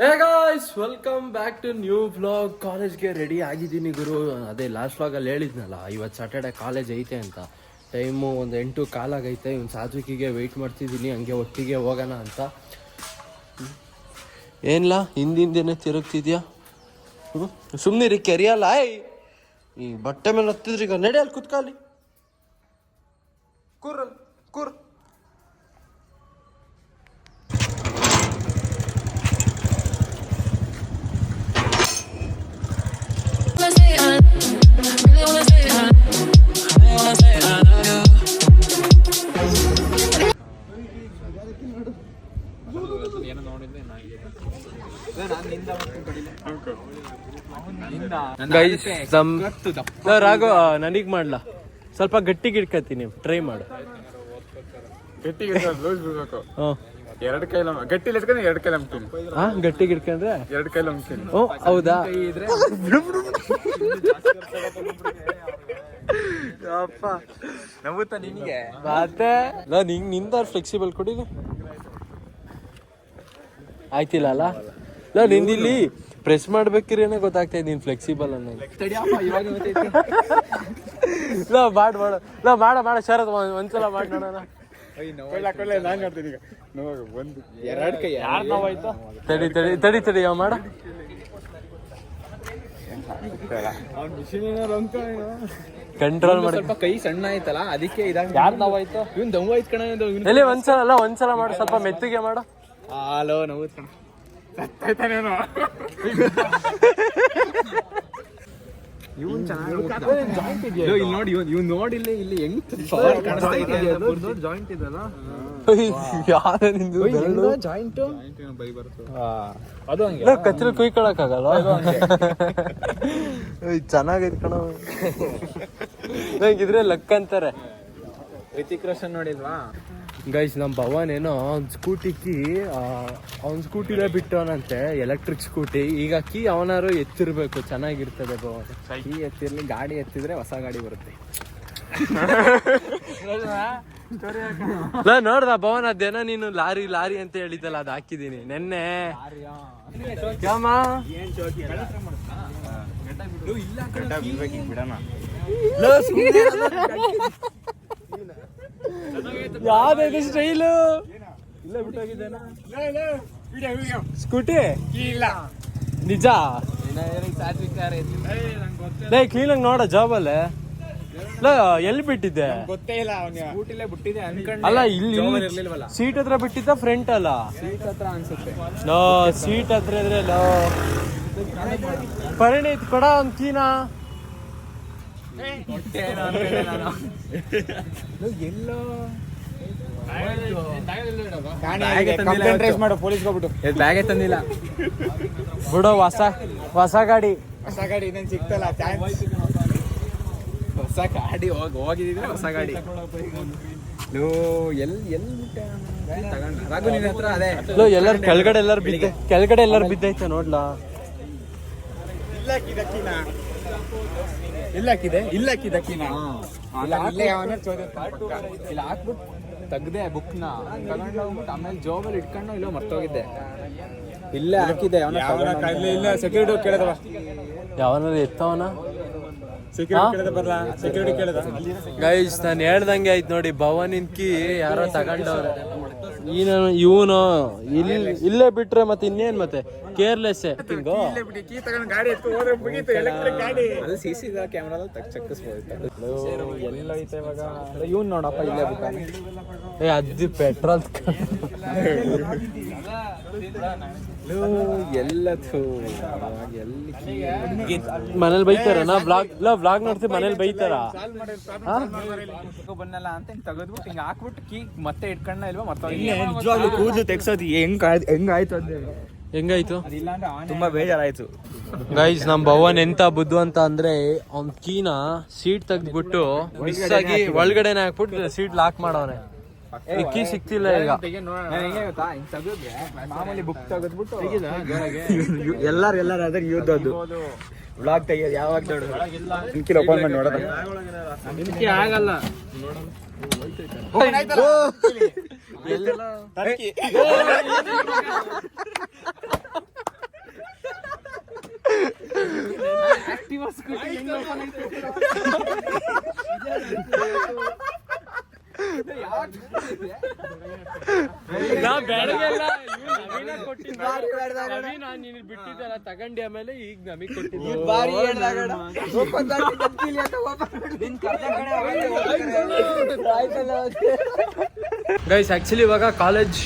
Hey guys welcome back to new vlog ಕಾಲೇಜ್ಗೆ ready ಆಗಿದ್ದೀನಿ ಗುರು. ಅದೇ ಲಾಸ್ಟ್ ವ್ಲಾಗಲ್ಲಿ ಹೇಳಿದ್ನಲ್ಲ ಇವತ್ತು ಸಾಟರ್ಡೆ ಕಾಲೇಜ್ ಐತೆ ಅಂತ. ಟೈಮು ಒಂದು ಎಂಟು ಕಾಲಾಗೈತೆ ಇವ್ನು ಸಾತ್ವಿಕಿಗೆ ವೆಯ್ಟ್ ಮಾಡ್ತಿದ್ದೀನಿ, ಹಂಗೆ ಒಟ್ಟಿಗೆ ಹೋಗೋಣ ಅಂತ. ಏನಿಲ್ಲ ಹಿಂದಿಂದೇನೆ ತಿರುಗ್ತಿದ್ಯಾ? ಹ್ಞೂ ರೀ ಕೆರಿಯಲ್ಲ ಈ ಬಟ್ಟೆ ಮೇಲೆ ಹತ್ತಿದ್ರಿ ಈಗ ನಡೆಯಲ್ಲಿ ಕುತ್ಕಾಲಿ ಕೂರ್ ರಾಘವ ನನಗ್ ಮಾಡ್ಲಾ? ಸ್ವಲ್ಪ ಗಟ್ಟಿಗೆ ಇಟ್ಕತೀನಿ ಟ್ರೈ ಮಾಡು. ಗಟ್ಟಿಗೆ ಲೂಸ್ ಬಿಡ್ಬೇಕು. ಎರಡು ಕೈಲ ಗಟ್ಟಿ ಇಟ್ಕೊಂಡು ಎರಡು ಕೈಲ ಅಮ್ತೀನಿ ಹಾ ಗಟ್ಟಿಗೆ ಇಟ್ಕೊಂಡ್ರೆ ಎರಡು ಕೈಲ ಅಮ್ತೀನಿ ಓ ಹೌದಾ? ನಗುತ್ತಾ ನಿನಗೆ. ಮತ್ತೆ? ನಾನು ನಿಂಗೆ ನಿಂದ ಫ್ಲೆಕ್ಸಿಬಲ್ ಕೊಡಿ ಆಯ್ತಿಲ್ಲ ಅಲ್ಲ? ನಿಂದಿಲ್ಲಿ. ಪ್ರೆಸ್ ಮಾಡ್ಬೇಕಿರೇನೆ ಗೊತ್ತಾಗ್ತಾ ಇದ್ದೀನಿ ನೀನ್ ಫ್ಲೆಕ್ಸಿಬಲ್ ಅನ್ನೋದು. ಲಾ ಮಾಡ್ ಮಾಡ ಲಾ ಮಾಡ ಮಾಡ ಶರತ್ ಒಂದ್- ಒಂದ್ಸಲ ಮಾಡಿ ನೋಡೋಣ. ಕೊಲ್ಲ ಕೊಲ್ಲ ನಾನು ಮಾಡ್ತೀನಿ ಈಗ. ನೋಡು ಒಂದು ಎರಡು ಕೈ ತಡಿ ತಡಿ ತಡಿ ತಡಿ ಯಾವ ಮಾಡ. ಕಂಟ್ರೋಲ್ ಮಾಡಿ. ಸ್ವಲ್ಪ ಕೈ ಸಣ್ಣ ಆಯ್ತಲ್ಲ ಅದಕ್ಕೆ ಇದಾಗ ಯಾರ್ ನೋವಾಯ್ತು? ಇವ್ನ್ ದವ್ ಆಯ್ತು ಕಣ ಎಲ್ಲಿ ಒಂದ್ಸಲ ಅಲ್ಲ ಒಂದ್ಸಲ ಮಾಡು ಸ್ವಲ್ಪ ಮೆತ್ತಿಗೆ ಮಾಡು. ಹಲೋ ನೋವು ಕಣ. ಇವನ್ ಚೆನ್ನಾಗಿ ಇಲ್ಲಿ ನೋಡಿ ಇವ್ನ್ ನೋಡಿ ಇಲ್ಲಿ ಇಲ್ಲಿ ಹೆಂಗ್ ಜಾಯಿಂಟ್ ಇದಲ್ಲ? ಜಾಯಿಂಟ್ ಅದು ಹಂಗೆ ಕಚ್ಚಲ್ ಚೆನ್ನಾಗೈತ್ ಕಣ ನಂಗಿದ್ರೆ ಲಕ್ ಅಂತಾರೆ ರಿತಿಕ್ ರೋಷನ್ ನೋಡಿಲ್ವಾ ಗೈಸ್ ನಮ್ಮ ಭವನ್ ಏನೋ ಅವ್ನ ಸ್ಕೂಟಿ ಕೀ ಅವ್ನ ಸ್ಕೂಟಿಲೇ ಬಿಟ್ಟವನಂತೆ ಎಲೆಕ್ಟ್ರಿಕ್ ಸ್ಕೂಟಿ ಈಗ ಕೀ ಅವನಾರು ಎತ್ತಿರ್ಬೇಕು ಚೆನ್ನಾಗಿರ್ತದೆ ಭವನ್. ಕೀ ಎತ್ತಿರ್ಲಿ ಗಾಡಿ ಎತ್ತಿದ್ರೆ ಹೊಸ ಗಾಡಿ ಬರುತ್ತೆ. ನೋಡ್ದ ಭವನ್ ಅದೇನೋ ನೀನು ಲಾರಿ ಲಾರಿ ಅಂತ ಹೇಳಿದ್ದಲ್ಲ ಅದು ಹಾಕಿದೀನಿ. ನೆನ್ನೆ. ಇಲ್ಲ ಬಿಡೋಣ. ಯಾವ್ದು ಸ್ಟೈಲು? ಸ್ಕೂಟಿ? ಇಲ್ಲ ನಿಜ? ಲೇ ಕ್ಲೀನಾಗಿ ನೋಡ ಜಾಬಲ್ಲೇ ಎಲ್ಲಿ ಬಿಟ್ಟಿದ್ದೆ? ಗೊತ್ತೇ ಇಲ್ಲ ಅವನಿಗೆ ಸ್ಕೂಟಿಲೇ ಬಿಟ್ಟಿದೆ ಅನ್ಕೊಂಡೆ ಅಲ್ಲ ಇಲ್ಲಿ ಸೀಟ್ ಹತ್ರ ಬಿಟ್ಟಿದ್ದ ಫ್ರಂಟ್ ಅಲ್ಲ? ಸೀಟ್ ಹತ್ರ ಅನ್ಸುತ್ತೆ. ಲೋ ಸೀಟ್ ಹತ್ರ ಇದ್ರೆ ಲೋ. ಪರಿಣಿತ್ ಕೊಡ ಒಂದ್ ಕೀನಾ ಎಲ್ಲೋ ಕಂಪ್ಲೇಂಟ್ ರೈಸ್ ಮಾಡು ಪೊಲೀಸ್ಗೆ ಹೋಗ್ಬಿಟ್ಟು. ಬ್ಯಾಗೇ ತಂದಿಲ್ಲ. ಬಿಡು ಹೊಸ ಹೊಸ ಗಾಡಿ. ಹೊಸ ಗಾಡಿ ಇನ್ನೇನು ಸಿಕ್ತಲ್ಲ ಚಾನ್ಸ್ ಹೊಸ ಗಾಡಿ ಹೋಗಿ ಹೊಸ ಗಾಡಿ. ಲೋ ಎಲ್ ಎಲ್ ರಾಘು ನಿನ್ನ ಹತ್ರ ಅದೇ. ಲೋ ಎಲ್ಲರೂ ಕೆಳಗಡೆ ಎಲ್ಲರೂ ಬಿದ್ದೆ ಕೆಳಗಡೆ ಎಲ್ಲರೂ ಬಿದ್ದೈತೆ ನೋಡ್ಲಾ? ಇಲ್ಲ ಕಿದಕ್ಕಿನ ಇಲ್ಲ ಹಾಕಿದೆ ಇಲ್ಲ ಕಿದಕ್ಕಿನ ಇಲ್ಲ ಪಕ್ಕ. ಇಲ್ಲಿ ಹಾಕ್ಬಿಟ್ಟು ತೆಗ್ದೆ ಬುಕ್ನ ತಗೊಂಡು ಹೋಗ್ಬಿಟ್ಟು ಆಮೇಲೆ ಜೋಬಲ್ಲಿ ಇಟ್ಕೊಂಡು ಇಲ್ಲೋ ಮರ್ತೋಗಿದ್ದೆ. ಇಲ್ಲೇ ಹಾಕಿದೆ ಅವನ ಯಾವನ ಇಲ್ಲ ಸೆಕ್ಯೂರಿಟಿ ಕೇಳಿದವ. ಯಾವನಾರು ಎತ್ತವನ? ಸೆಕ್ಯೂರಿಟಿ ಕೇಳಿದ ಬರಲ್ಲ ಸೆಕ್ಯೂರಿಟಿ ಕೇಳದ? ಗೈಸ್ ನಾನು ಹೇಳ್ದಂಗೆ ಆಯ್ತು ನೋಡಿ ಭವನಿನ್ ಕೀ ಯಾರೋ ತಗೊಂಡವ್ರೆ. ಈ ನಾನು ಇವನು ಇಲ್ಲಿ ಇಲ್ಲೇ ಬಿಟ್ರೆ ಮತ್ತೆ ಇನ್ನೇನ್ ಮತ್ತೆ? ಕೇರ್ಲೆಸ್ ಹಿಂಗೋ ಇಲ್ಲೇ ಬಿಡಿ ಕೀ ತಗೊಂಡು ಗಾಡಿ ಎತ್ಕೊ ಹೋದ್ರೆ ಮುಗೀತು ಎಲೆಕ್ಟ್ರಿಕ್ ಗಾಡಿ. ಅಲ್ಲಿ ಸಿ ಸಿ ಕ್ಯಾಮ್ರಾದಲ್ಲಿ ತಗ್ ಚಕ್ಕಿಸ್ಬೋದು. ಎಲ್ಲ ಐತೆ ಇವಾಗ? ಇವ್ನು ನೋಡಪ್ಪ ಇಲ್ಲೇ ಬಿಟ್ಟ ಏ ಅದು ಪೆಟ್ರೋಲ್ ಎಲ್ಲದು ಎಲ್ಲಿ ಮನೇಲಿ ಬೈತಾರನ ಬ್ಲಾಗ್ ಇಲ್ಲ ಬ್ಲಾಗ್ ನೋಡ್ತೀವಿ ಮನೇಲಿ ಬೈತಾರ? ಬನ್ನಲ್ಲ ಅಂತ ಹಿಂಗ್ ತೆಗೆದ್ಬಿಟ್ಟು ಹಿಂಗ್ ಹಾಕ್ಬಿಟ್ಟು ಕೀ ಮತ್ತೆ ಇಟ್ಕೊಂಡ ಇಲ್ವಾ ಮತ್ತೆ ನಿಜವಾಗ್ಲೂ ಕೂದಲು ತೆಗ್ಸೋದು ಹೆಂಗ್ ಹೆಂಗಾಯ್ತು ಅಂತ ಹೆಂಗಾಯ್ತು? ತುಂಬಾ ಬೇಜಾರಾಯ್ತು. ಗೈಸ್ ನಮ್ ಭವನ್ ಎಂತ ಬುದ್ಧು ಅಂತ ಅಂದ್ರೆ ಅವ್ನ್ ಕೀನ ಸೀಟ್ ತೆಗ್ದ್ಬಿಟ್ಟು ಮಿಸ್ ಆಗಿ ಒಳಗಡೆನೆ ಹಾಕ್ಬಿಟ್ಟು ಸೀಟ್ ಲಾಕ್ ಮಾಡವನೆ. ಕೀ ಸಿಕ್ತಿಲ್ಲ ಈಗ. ನಾನು ಗೊತ್ತಾ ಮಾಮೂಲಿ ಬುಕ್ ತೆಗೆದ್ಬಿಟ್ಟು ಎಲ್ಲಾರು ಎಲ್ಲಾರು ಅದ್ರ ಅದು ಬ್ಲಾಗ್ ತೆಗಿಯೋದು ಯಾವಾಗ ನೋಡೋದು ಓಪನ್ ಮಾಡಿ ನೋಡೋದು? ಆಗಲ್ಲ. ನಾ ಬೆಳಗ್ಗೆಲ್ಲ ನೀನು ಬಿಟ್ಟಿದ್ದಲ್ಲ ತಗೊಂಡಿ ಆಮೇಲೆ ಈಗ ನಮಗ್ ಕೊಟ್ಟಿದ್ದೀನಿ ಗೈಸ್ ಆ್ಯಕ್ಚುಲಿ ಇವಾಗ ಕಾಲೇಜ್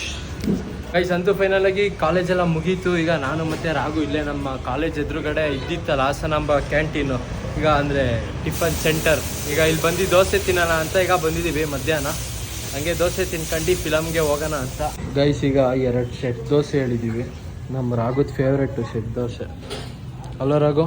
ಗೈಸ್ ಅಂತೂ ಫೈನಲ್ ಆಗಿ ಕಾಲೇಜ್ ಎಲ್ಲ ಮುಗೀತು. ಈಗ ನಾನು ಮತ್ತೆ ರಾಗು ಇಲ್ಲೇ ನಮ್ಮ ಕಾಲೇಜ್ ಎದುರುಗಡೆ ಇದ್ದಿತ್ತಲ್ಲ ಹಾಸನಾಂಬ ಕ್ಯಾಂಟೀನು ಈಗ ಅಂದರೆ ಟಿಫನ್ ಸೆಂಟರ್ ಈಗ ಇಲ್ಲಿ ಬಂದು ದೋಸೆ ತಿನ್ನೋಣ ಅಂತ ಈಗ ಬಂದಿದ್ದೀವಿ ಮಧ್ಯಾಹ್ನ. ಹಂಗೆ ದೋಸೆ ತಿನ್ಕೊಂಡು ಫಿಲಮ್ಗೆ ಹೋಗೋಣ ಅಂತ. ಗೈಸ್ ಈಗ ಎರಡು ಸೆಟ್ ದೋಸೆ ಹೇಳಿದ್ದೀವಿ. ನಮ್ಮ ರಾಗುದ ಫೇವ್ರೆಟ್ ಸೆಟ್ ದೋಸೆ. ಅಲ್ಲ ರಾಘು.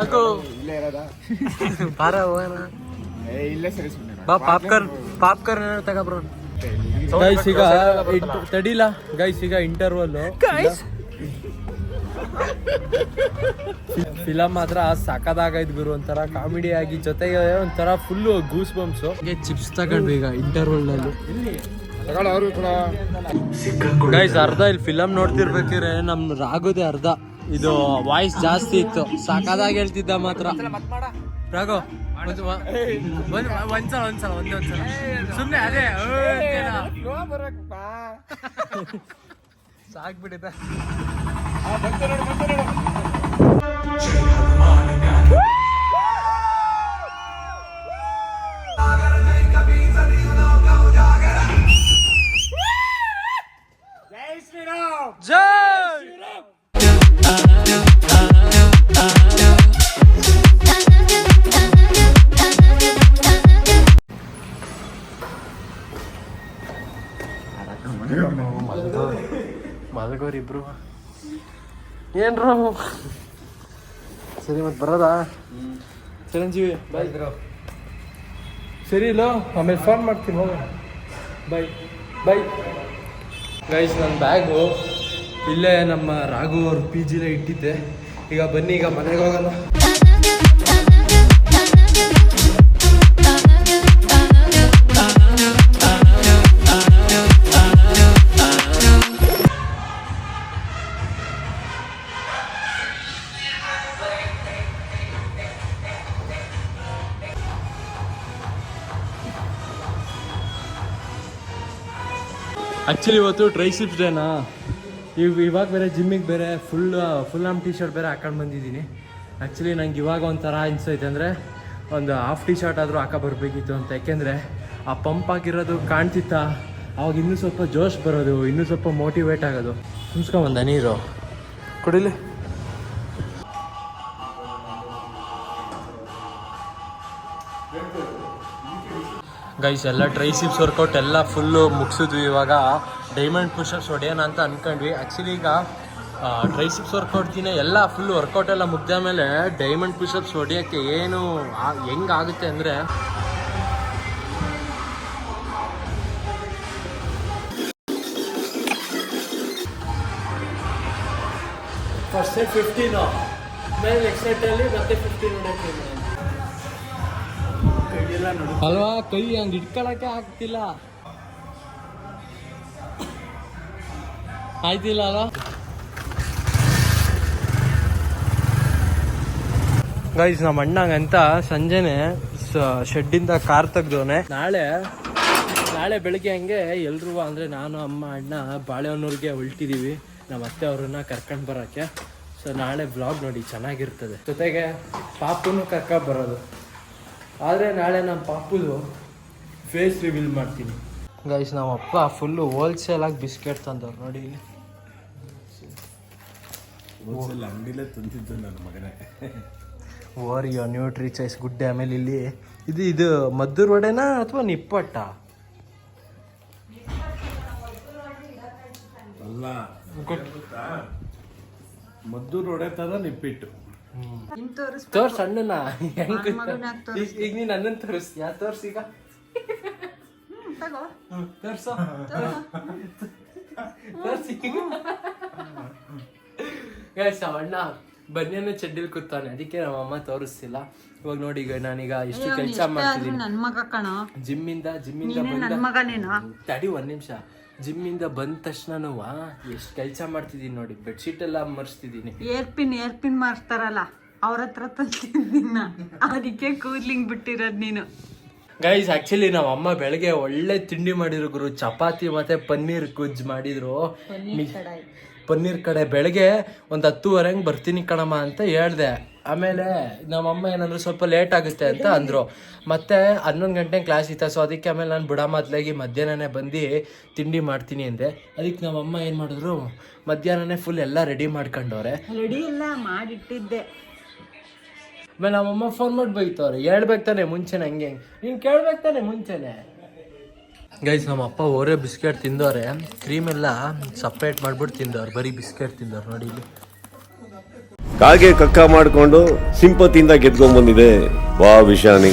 ರಾಘು ಇಲ್ಲೇ ಇರೋದಾ? ಬಾರ ಹೋಗೋಣ. ಏ ಇಲ್ಲೇ ಸರಿ ಸುಮ್ಮನೆ ಬಾ ಪಾಪ್ಕಾರ್ನ್ ಪಾಪ್ಕಾರ್ನ್ ತಗೊಬ್ರು ಗೈಸ್ ಈಗ ತಡಿಲ. ಗೈಸ್ ಈಗ ಇಂಟರ್ವಲ್ ಫಿಲಮ್ ಮಾತ್ರ ಸಾಕದಾಗೈತ್ ಗುರು. ಒಂಥರ ಕಾಮಿಡಿ ಆಗಿ ಜೊತೆಗೆ ಒಂಥರ ಫುಲ್ ಗೂಸ್ ಬಂಪ್ಸ್ ಚಿಪ್ಸ್ ತಗೊಂಡ್ವಿ ಈಗ ಇಂಟರ್ವಲ್ನಲ್ಲಿ. ಅವರು ಕೂಡ. ಗೈಸ್ ಅರ್ಧ ಇಲ್ಲಿ ಫಿಲಮ್ ನೋಡ್ತಿರ್ಬೇಕಿದ್ರೆ ನಮ್ ರಾಗೋದೇ ಅರ್ಧ. ಇದು ವಾಯ್ಸ್ ಜಾಸ್ತಿ ಇತ್ತು. ಸಾಕಾದಾಗ ಹೇಳ್ತಿದ್ದ ಮಾತ್ರ. ರಾಘು, ಒಂದ್- ಒಂದ್- ಒಂದ್- ಒಂದ್ಸಲ ಒಂದ್ಸಲ, ಒಂದೇ ಒಂದ್ಸಲ. ಸುಮ್ನೆ ಅದೇ ಸಾಕ್ಬಿಟ್ಟಿದೆ ಮಲಗೋರಿ ಇಬ್ರು. ಏನ್ರ ಸರಿ ಮತ್ತೆ ಬರೋದಾ? ಚಿರಂಜೀವಿ ಬಾಯ್ ಸರಿ ಇಲ್ಲ ಆಮೇಲೆ ಫೋನ್ ಮಾಡ್ತೀನಿ ಹೋಗ ಬಾಯ್ ಬಾಯ್ ಗೈಸ್ ನನ್ನ ಬ್ಯಾಗು ಇಲ್ಲೇ ನಮ್ಮ ರಾಘು ಅವ್ರ ಪಿ ಜಿಲೇ ಇಟ್ಟಿದ್ದೆ. ಈಗ ಬನ್ನಿ ಈಗ ಮನೆಗೆ ಹೋಗೋಣ. ಆ್ಯಕ್ಚುಲಿ ಇವತ್ತು ಟ್ರೈಸಿಪ್ಸ್ ಡೇನಾ ಇವ್ ಇವಾಗ ಬೇರೆ ಜಿಮ್ಮಿಗೆ ಬೇರೆ full full arm T shirt ಬೇರೆ ಹಾಕೊಂಡು ಬಂದಿದ್ದೀನಿ. ಆ್ಯಕ್ಚುಲಿ ನಂಗೆ ಇವಾಗ ಒಂಥರ ಅನಿಸ್ತೈತೆ ಅಂದರೆ ಒಂದು ಹಾಫ್ ಟಿ ಶರ್ಟ್ ಆದರೂ ಹಾಕ ಬರಬೇಕಿತ್ತು ಅಂತ. ಯಾಕೆಂದರೆ ಆ ಪಂಪ್ ಆಗಿರೋದು ಕಾಣ್ತಿತ್ತ? ಅವಾಗ ಇನ್ನೂ ಸ್ವಲ್ಪ ಜೋಶ್ ಬರೋದು ಇನ್ನೂ ಸ್ವಲ್ಪ ಮೋಟಿವೇಟ್ ಆಗೋದು. ತುಂಬ್ಸ್ಕೊಂಬಂದ ನೀರು. ಕುಡಿಲಿ. ಗೈಸ್ ಎಲ್ಲ ಟ್ರೈಸಿಪ್ಸ್ ವರ್ಕೌಟ್ ಎಲ್ಲ ಫುಲ್ಲು ಮುಗಿಸಿದ್ವಿ ಇವಾಗ. ಡೈಮಂಡ್ ಪುಷಪ್ಸ್ ಹೊಡೆಯೋಣ ಅಂತ ಅಂದ್ಕೊಂಡ್ವಿ ಆ್ಯಕ್ಚುಲಿ ಈಗ ಟ್ರೈಸಿಪ್ಸ್ ವರ್ಕೌಟ್ಗಿನ ಎಲ್ಲ ಫುಲ್ ವರ್ಕೌಟ್ ಎಲ್ಲ ಮುಗ್ದ ಮೇಲೆ ಡೈಮಂಡ್ ಪುಷಪ್ಸ್ ಹೊಡೆಯೋಕ್ಕೆ ಏನು ಹೆಂಗಾಗುತ್ತೆ ಅಂದರೆ ಫಸ್ಟ್ ಸೆಟ್ ಫಿಫ್ಟೀನು ಮೇಲೆ ನೆಕ್ಸ್ಟ್ ಸೆಟ್ಟಲ್ಲಿ ಮತ್ತೆ ಫಿಫ್ಟೀನ್ ಹೊಡೆಯೋಕ್ಕೆ ಅಲ್ವಾ? ಕೈ ಹಂಗೆ ಇಟ್ಕೊಳಕ್ಕೆ ಆಗ್ತಿಲ್ಲ. ಆಯ್ತಿಲ್ಲ ಅಲ್ವಾ? ಗೈಸ್ ನಮ್ಮ ಅಣ್ಣಂಗಂತ ಸಂಜೆನೆ ಶೆಡ್ಡಿಂದ ಕಾರ್ ತೆಗ್ದವನೆ. ನಾಳೆ ನಾಳೆ ಬೆಳಿಗ್ಗೆ ಹಂಗೆ ಎಲ್ರು ಅಂದ್ರೆ ನಾನು, ಅಮ್ಮ, ಅಣ್ಣ, ಬಾಳೆಹೊನ್ನೂರಿಗೆ ಹೊಲ್ಟಿದೀವಿ. ನಮ್ಮ ಅತ್ತೆ ಅವ್ರನ್ನ ಕರ್ಕೊಂಡು ಬರೋಕ್ಕೆ. ಸೊ ನಾಳೆ ಬ್ಲಾಗ್ ನೋಡಿ, ಚೆನ್ನಾಗಿರ್ತದೆ. ಜೊತೆಗೆ ಪಾಪುನು ಕರ್ಕ ಬರೋದು. ಆದರೆ ನಾಳೆ ನಮ್ಮ ಪಾಪುದು ಫೇಸ್ ರಿವೀಲ್ ಮಾಡ್ತೀನಿ. ಗೈಸ್ ನಮ್ಮ ಅಪ್ಪ ಫುಲ್ಲು ಹೋಲ್ಸೇಲಾಗಿ ಬಿಸ್ಕೆಟ್ ತಂದವ್ರು ನೋಡಿ ಇಲ್ಲಿ. ಅಂಗಡಿಲೇ ತಂದಿದ್ದು ನನ್ನ ಮಗನೇ. ಓರಿಯೋ ನ್ಯೂಟ್ರಿ ಚಾಯ್ಸ್ ಗುಡ್ಡೆ ಆಮೇಲೆ ಇಲ್ಲಿ ಇದು ಇದು ಮದ್ದೂರು ವಡೆನಾ ಅಥವಾ ನಿಪ್ಪಟ್ಟ? ಅಲ್ಲ ಮದ್ದೂರು ವಡೆ ತರ ನಿಪ್ಪಿಟ್ಟು. ತೋರ್ಸ್ ಅಣ್ಣನ ಹೆಂಗ್ ಈಗ ನೀನ್ ಅಣ್ಣನ್ ತೋರಿಸ್ ಯಾ ತೋರ್ಸ್. ಈಗ. ತೋರ್ಸು ತೋರ್ಸಿ ಅಣ್ಣ ಬನ್ನಿಯನ್ನು ಚಡ್ಡಿಲ್ ಕೂತಾನೆ. ಅದಕ್ಕೆ ನಮ್ಮ ಅಮ್ಮ ತೋರಿಸ್ತಿಲ್ಲ. ಇವಾಗ ನೋಡಿ ಈಗ ನಾನೀಗ ಇಷ್ಟು ಕೆಲಸ ಮಾಡ್ತಿದ್ದೀನಿ ಜಿಮ್ ಮಗ ಜಿಮ್ ಜಿಮ್ಮಿಂದ ಜಿಮ್ಮಿಂದ ತಡಿ ಒಂದ್ ನಿಮಿಷ. ಜಿಮ್ಮಿಂದ ಬಂದ ತಕ್ಷಣನೂ ಎಷ್ಟು ಕೆಲಸ ಮಾಡ್ತಿದ್ದೀನಿ ನೋಡಿ ಬೆಡ್ಶೀಟ್ ಎಲ್ಲ ಮರ್ಸ್ತಿದ್ದೀನಿ ಏರ್ಪಿನ್ ಏರ್ಪಿನ್ ಮಾರ್ತಾರಲ್ಲ ಅವ್ರ ಹತ್ರ ತಂದಿದ್ದೀನ ಅದಕ್ಕೆ ಕೂದ್ಲಿಂಗ್ ಬಿಟ್ಟಿರೋದು ನೀನು. ಗೈಸ್ ಆಕ್ಚುಲಿ ನಮ್ಮ ಅಮ್ಮ ಬೆಳಗ್ಗೆ ಒಳ್ಳೆ ತಿಂಡಿ ಮಾಡಿದ್ರು ಗುರು. ಚಪಾತಿ ಮತ್ತೆ ಪನ್ನೀರ್ ಕುಜ್ ಮಾಡಿದ್ರು. ಪನ್ನೀರ್ ಕಡೆ ಬೆಳಗ್ಗೆ ಒಂದು ಹತ್ತುವರೆಗೆ ಬರ್ತೀನಿ ಕಣಮ್ಮ ಅಂತ ಹೇಳ್ದೆ. ಆಮೇಲೆ ನಮ್ಮಮ್ಮ ಏನಂದ್ರೆ ಸ್ವಲ್ಪ ಲೇಟ್ ಆಗುತ್ತೆ ಅಂತ ಅಂದ್ರು. ಮತ್ತೆ ಹನ್ನೊಂದು ಗಂಟೆ ಕ್ಲಾಸ್ ಇತ್ತ? ಸೊ ಅದಕ್ಕೆ ಆಮೇಲೆ ನಾನು ಬುಡ ಮೊದ್ಲಾಗಿ ಮಧ್ಯಾಹ್ನನೇ ಬಂದು ತಿಂಡಿ ಮಾಡ್ತೀನಿ ಅಂದೆ. ಅದಕ್ಕೆ ನಮ್ಮಮ್ಮ ಏನು ಮಾಡಿದ್ರು? ಮಧ್ಯಾಹ್ನನೇ ಫುಲ್ ಎಲ್ಲ ರೆಡಿ ಮಾಡ್ಕೊಂಡವ್ರೆ. ರೆಡಿ ಎಲ್ಲ ಮಾಡಿಟ್ಟಿದ್ದೆ. ಆಮೇಲೆ ನಮ್ಮಮ್ಮ ಫೋನ್ ಮಾಡಿ ಬೈತವ್ರೆ ಹೇಳ್ಬೇಕು ತಾನೆ ಮುಂಚೆನೆ ಹಂಗೆ ನೀನು ಕೇಳ್ಬೇಕು ತಾನೆ ಮುಂಚೆನೆ. ಗೈಸ್ ನಮ್ಮ ಅಪ್ಪ ಓರೇ ಬಿಸ್ಕೆಟ್ ತಿಂದವ್ರೆ. ಕ್ರೀಮ್ ಎಲ್ಲ ಸಪ್ರೇಟ್ ಮಾಡ್ಬಿಟ್ಟು ತಿಂದವ್ರು ಬರೀ ಬಿಸ್ಕೆಟ್ ತಿಂದವ್ರು ನೋಡಿ ಇಲ್ಲಿ. ಕಾಗೆ ಕಕ್ಕ ಮಾಡಿಕೊಂಡು ಸಿಂಪತಿಯಿಂದ ಗೆದ್ಕೊಂಡ್ಬಂದಿದೆ ವಾ ವಿಷಾನಿ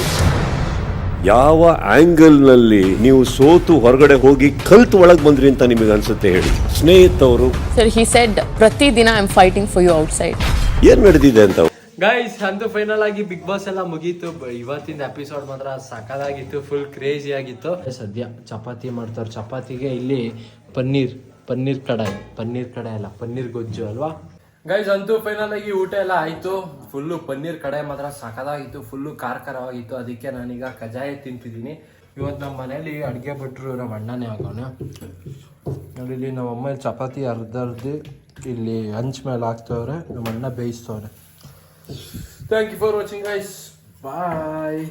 ಯಾವ ಆಂಗಲ್ನಲ್ಲಿ ನೀವು ಸೋತು ಹೊರಗಡೆ ಹೋಗಿ ಕಲ್ತು ಒಳಗೆ ಬಂದ್ರಿ ಅಂತ ನಿಮಗೆ ಅನ್ಸುತ್ತೆ ಹೇಳಿ. ಸ್ನೇಹಿತ್ ಅವರು. Sir, he said, I am fighting for you outside ಏನ್ ನಡೆದಿದೆ ಅಂತ? ಗೈಸ್ ಅಂತ ಫೈನಲ್ ಆಗಿ ಬಿಗ್ ಬಾಸ್ ಎಲ್ಲ ಮುಗೀತು. ಬ- ಇವತ್ತಿನ ಎಪಿಸೋಡ್ ಮಾತ್ರ ಸಕಲಾಗಿತ್ತು ಫುಲ್ ಕ್ರೇಜಿ ಆಗಿತ್ತು. ಸದ್ಯ ಚಪಾತಿ ಮಾಡ್ತಾರೆ ಚಪಾತಿಗೆ ಇಲ್ಲಿ ಪನ್ನೀರ್ ಪನ್ನೀರ್ ಕಡಾಯಿ ಪನ್ನೀರ್ ಕಡಾಯಿ ಅಲ್ಲ ಪನ್ನೀರ್ ಗೊಜ್ಜು ಅಲ್ವಾ? ಗೈಸ್ ಅಂತೂ ಫೈನಲ್ ಆಗಿ ಊಟ ಎಲ್ಲ ಆಯ್ತು. ಫುಲ್ಲು ಪನ್ನೀರ್ ಕಡೆ ಮಾತ್ರ ಸಖದಾಗಿತ್ತು ಫುಲ್ಲು ಖಾರ ಖಾರವಾಗಿತ್ತು ಅದಕ್ಕೆ ನಾನೀಗ ಕಜಾಯ ತಿಂತಿದ್ದೀನಿ. ಇವತ್ತು ನಮ್ಮ ಮನೇಲಿ ಅಡುಗೆ ಬಿಟ್ಟರು ನಮ್ಮ ಅಣ್ಣನೇ ಆಗೋಣ ನೋಡಿ, ಇಲ್ಲಿ ನಮ್ಮ ಅಮ್ಮ ಚಪಾತಿ ಅರ್ಧಿ ಇಲ್ಲಿ ಹಂಚ್ ಮೇಲೆ ಹಾಕ್ತವ್ರೆ. ನಮ್ಮ ಅಣ್ಣ ಬೇಯಿಸ್ತವ್ರೆ. Thank you for watching guys bye